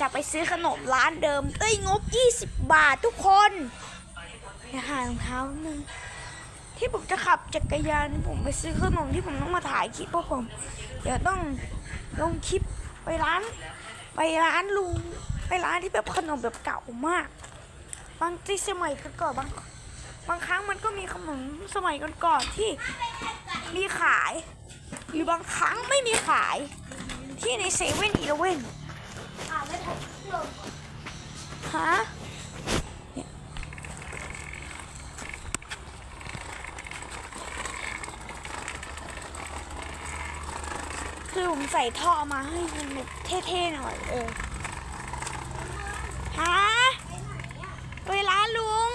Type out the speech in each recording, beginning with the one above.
จะไปซื้อขนมร้านเดิมเอ้ยงบ 20 บาททุกคนเดี๋ยวหารองเท้าหนึ่งที่ผมจะขับจักรยานผมไปซื้อขนมที่ผมต้องมาถ่ายคลิปเพราะผม เดี๋ยวต้องลงคลิปไปร้าน ไปร้านลุงไปร้านที่แบบขนมแบบเก่ามาก บางที่สมัยก่อนบางบางครั้งมันก็มีขนมสมัยก่อนๆที่มีขาย หรือบางครั้งไม่มีขายที่ในเซเว่นอีเลเว่น อ่าไม่ถูกหลบฮะคือผมใส่ท่อมาให้มันแบบเท่ๆหน่อยเออฮะเวลานลุง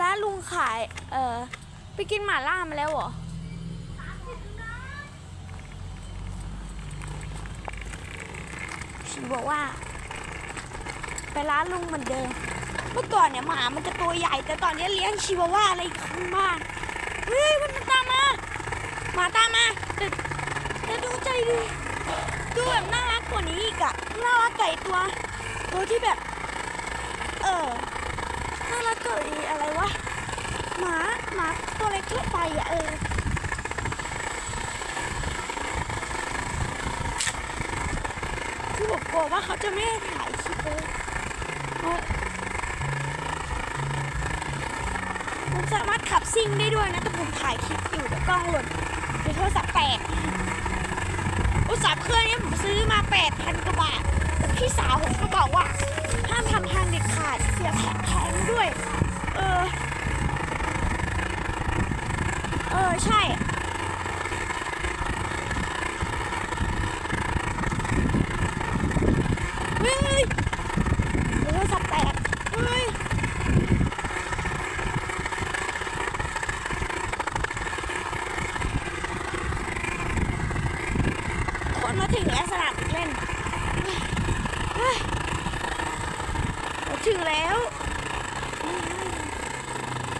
ร้านลุงขาย เออไปกินหม่าล่ามาแล้วเหรอ ชีบอกว่า ไปร้านลุงเหมือนเดิม เมื่อก่อนเนี่ยหมามันจะตัวใหญ่ แต่ตอนนี้เลี้ยงชิวาว่าอะไรข้างบ้านเฮ้ยมันตามมาหมาตามมาแต่แต่ดูใจดูดูแบบน่ารักกว่านี้อีกอะน่ารักไก่ตัวตัวที่แบบ เออน่ารักกว่าไอ้อะไรวะหมาหมาตัวเล็กทั่วไปอะเออ คือผมก ลัวว่าเขาจะไม่ถ่ายคลิปเลยผมสามารถขับซิ่งได้ด้วยนะ แต่ผมถ่ายคลิปอยู่เดี๋ยวกล้องหล่นเดี๋ยวโทรศัพท์แตกอุตสาห์เครื่องนี้ผมซื้อมาแปดพันกว่าบาทแต่พี่สาวผมก็บอกว่า ห้ามทำทางเด็ดขาดเสียแพงด้วย เออ เออ ใช่ เฮ้ยเดี๋ยวโทรศัพท์แตกเฮ้ย คน มาถึงแล้วสนามเด็กเล่นเฮ้ยเราถึงแล้ว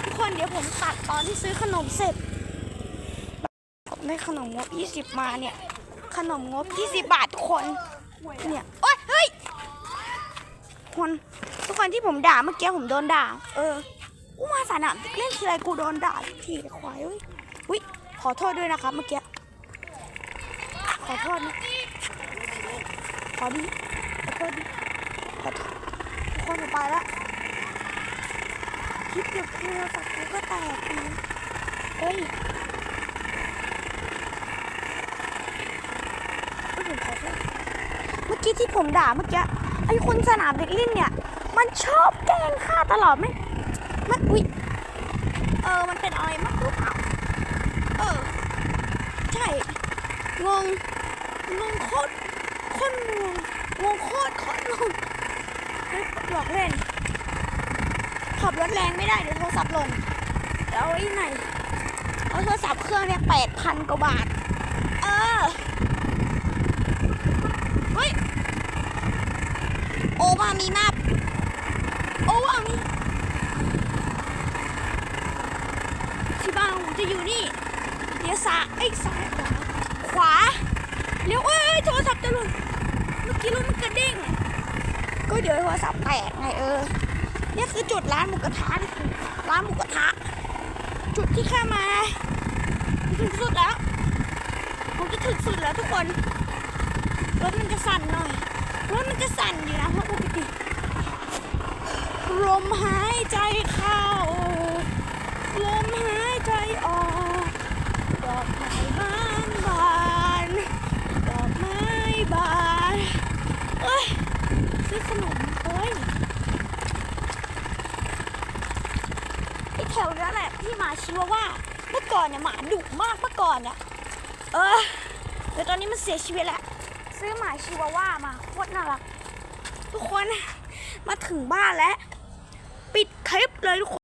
ทุกคนเดี๋ยวผมตัดตอนที่ซื้อขนมเสร็จได้ขนมงบ 20 มาเนี่ย ขนมงบ 20 บาททุกคน เนี่ย โอ๊ย เฮ้ย คนทุกคนที่ผมด่าเมื่อกี้ผมโดนด่า เออกูมาสนามเล่นทีไรกูโดนด่าทุกทีเลยควายเว้ยวิขอโทษด้วยนะครับเมื่อกี้ อโทษนะขอดีขอโทษดิขอโทษทุกคนไปละคลิปเดียวโทรศัพท์กูก็แตกเฮ้ยเฮ้ยผมขอโทษเมื่อกี้ที่ผมด่าเมื่อกี้ไอ้คนสนามเด็กเล่นเนี่ย มันชอบแกล้งข้าตลอดไหมมันอุ้ยเออ มันเป็นอะไรมากหรือเปล่าเออ ใช่ งง งโคตรโคตรงงงงโคตรโคตรงงหลอกเล่น ขับรถแรงไม่ได้เดี๋ยวโทรศัพท์หล่นแล้วไอ้ไหนเอาโทรศัพท์เครื่องเนี่ยแปดพันกว่าบาท เออ เฮ้ย โอมามีมาบโอว่ามีที่บ้านผมจะอยู่นี่เลี้ยวซ้ายเอ้ซ้ายขวาขวา เลี้ยวเอ้ยเอ้ยโทรศัพท์จะหล่นเมื่อกี้รถมันกระเด้งก็เดี๋ยวโทรศัพท์แตกไงเออนี่คือจุดร้านหมูกระทะนี่คือร้านหมูกระทะ จุดที่ข้ามาถึงสุดแล้วผมจะถึงสุดแล้วทุกคนรถมันจะสั่นหน่อยรถมันจะสั่นอยู่นะเพราะปกติลมหายใจเข้าลมหายใจออก ถวนั้นแหละที่หมาชิวาว่าเมื่อก่อนเนี่ยหมาดุมากเมื่อก่อนเนี่ยเออแต่ตอนนี้มันเสียชีวิตแล้วซื้อหมาชิวาว่ามาโคตรน่ารัก ทุกคนมาถึงบ้านแล้ว ปิดคลิปเลยทุกคน